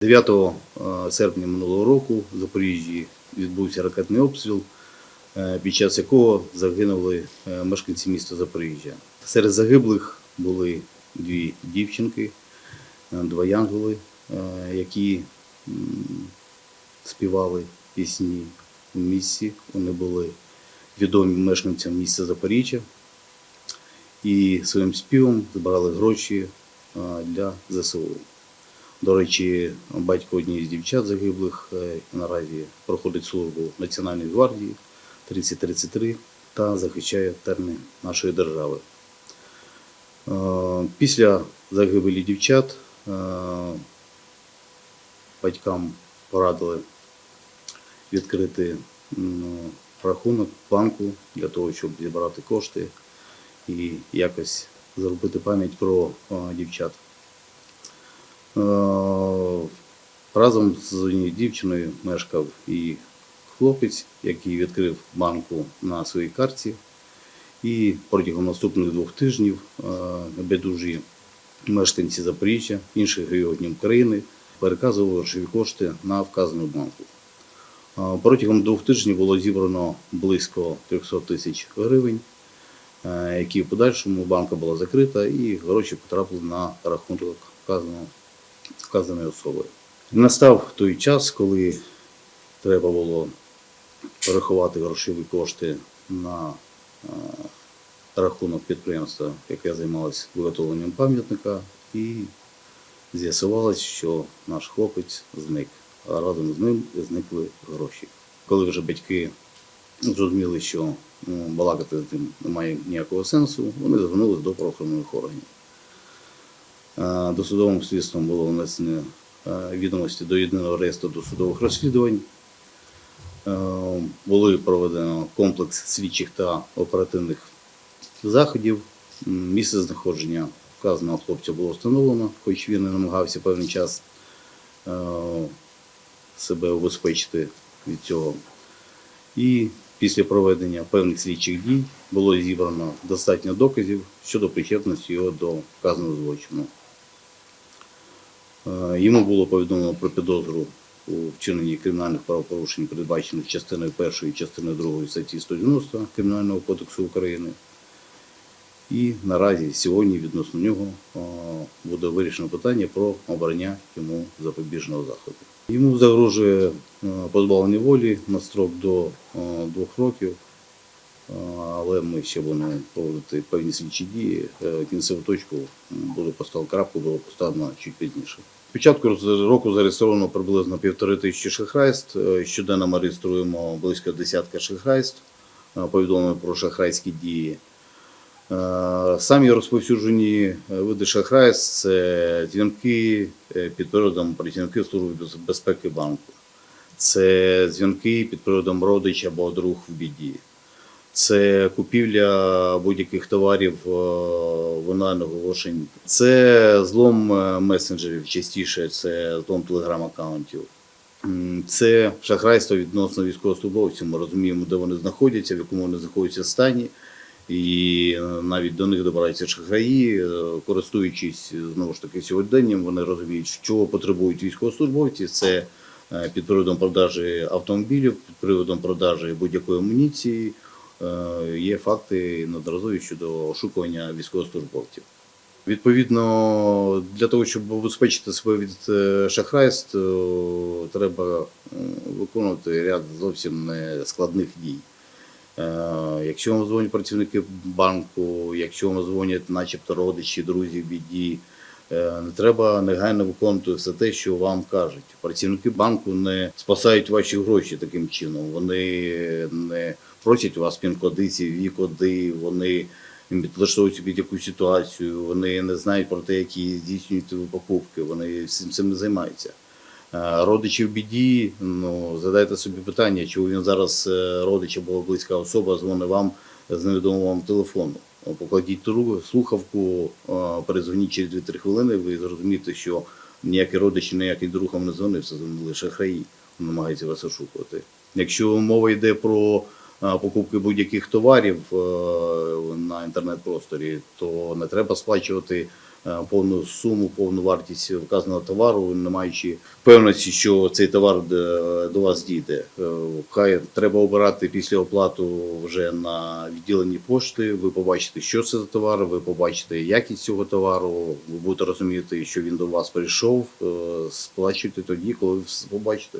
9 е, серпня минулого року в Запоріжжі відбувся ракетний обстріл, е, під час якого загинули е, мешканці міста Запоріжжя. Серед загиблих були дві дівчинки, два янголи, які співали пісні у місті. Вони були відомі мешканцям міста Запоріжжя і своїм співом збирали гроші для ЗСУ. До речі, батько однієї з дівчат загиблих е, наразі проходить службу в Національній гвардії 3033 та захищає терни нашої держави. Е, Після загибелі дівчат е, батькам порадили відкрити рахунок банку для того, щоб зібрати кошти і якось зробити пам'ять про дівчат. Е, Разом з дівчиною мешкав і хлопець, який відкрив банку на своїй карті. І протягом наступних двох тижнів е, небайдужі мешканці Запоріжжя, інших регіонів України переказували грошові кошти на вказану банку. Е, Протягом двох тижнів було зібрано близько 300 тисяч гривень, які в подальшому банка була закрита, і гроші потрапили на рахунок вказаного вказаної особи. Настав той час, коли треба було перерахувати грошові кошти на е, рахунок підприємства, яке займалося виготовленням пам'ятника, і з'ясувалось, що наш хлопець зник, а разом з ним зникли гроші. Коли вже батьки зрозуміли, що ну, балакати з ним немає ніякого сенсу, вони звернулися до правоохоронних органів. Е, Досудовим слідством було внесено е, відомості до єдиного реєстру досудових розслідувань. Е, Були проведено комплекс слідчих та оперативних заходів. Місце знаходження вказаного хлопця було встановлено, хоч він і намагався певний час себе убезпечити від цього. І після проведення певних слідчих дій було зібрано достатньо доказів щодо причетності його до вказаного злочину. Е, Йому було повідомлено про підозру у вчиненні кримінальних правопорушень, передбачених частиною 1 і частиною 2 статті 190 Кримінального кодексу України. І наразі сьогодні відносно нього е, буде вирішено питання про обрання йому запобіжного заходу. Йому загрожує е, позбавлення волі на строк до двох років, але ми ще будемо проводити певні слідчі дії. Е, Кінцеву точку буде поставлена крапку, було поставлено чуть пізніше. Спочатку року зареєстровано приблизно півтори тисячі шахрайств. Е, Щоденно ми реєструємо близько десятка шахрайств, е, повідомлено про шахрайські дії. Самі розповсюджені види шахрайств це дзвінки під приводом працівників Служби безпеки банку. Це дзвінки під приводом родич або друг в біді. Це купівля будь-яких товарів е, в онлайн оголошень. Це злом е, месенджерів, частіше це злом телеграм-аккаунтів. Це шахрайство відносно військовослужбовців. Ми розуміємо, де вони знаходяться, в якому вони знаходяться стані. І е, навіть до них добираються шахраї, користуючись знову ж таки сьогоденням, вони розуміють, чого потребують військовослужбовці. Це під приводом продажі автомобілів, під приводом продажі будь-якої амуніції. Е, Є факти неодноразові щодо ошукування військовослужбовців. Відповідно, для того, щоб убезпечити себе від е, шахрайств, е, треба виконувати ряд зовсім складних дій. Якщо вам дзвонять працівники банку, якщо вам дзвонять, начебто родичі, друзі, біді, не треба негайно виконувати все те, що вам кажуть. Працівники банку не спасають ваші гроші таким чином. Вони не просять у вас пін-коди, cv коди вони підлаштовують собі якусь ситуацію, вони не знають про те, які здійснюють покупки, вони цим цим не займаються. Е, Родичі в біді, ну задайте собі питання, чому він зараз е, родич або близька особа дзвонить вам з невідомого телефону. Покладіть слухавку, е, перезвоніть через 2-3 хвилини, ви зрозумієте, що ніякий родич, ніякий друг вам не дзвонив, це лише шахраї намагаються вас ошукувати. Якщо мова йде про покупки будь-яких товарів е, на інтернет-просторі, то не треба сплачувати е, повну суму, повну вартість вказаного товару, не маючи певності, що цей товар до, вас дійде. Е, Хай треба обирати після оплату вже на відділенні пошти. Ви побачите, що це за товар, ви побачите якість цього товару, ви будете розуміти, що він до вас прийшов. е, Сплачуйте тоді, коли ви побачите.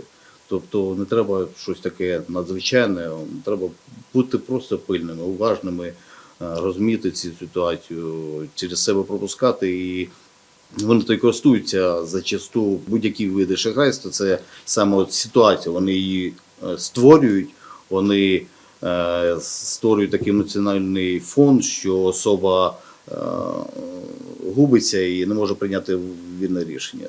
Тобто не треба щось таке надзвичайне, треба бути просто пильними, уважними, е, розуміти цю ситуацію, через себе пропускати і вони то й користуються зачасту будь-які види шахрайства. Це саме от ситуація. Вони її е, створюють, вони е, створюють такий емоціональний фон, що особа губиться і не може прийняти вільне рішення.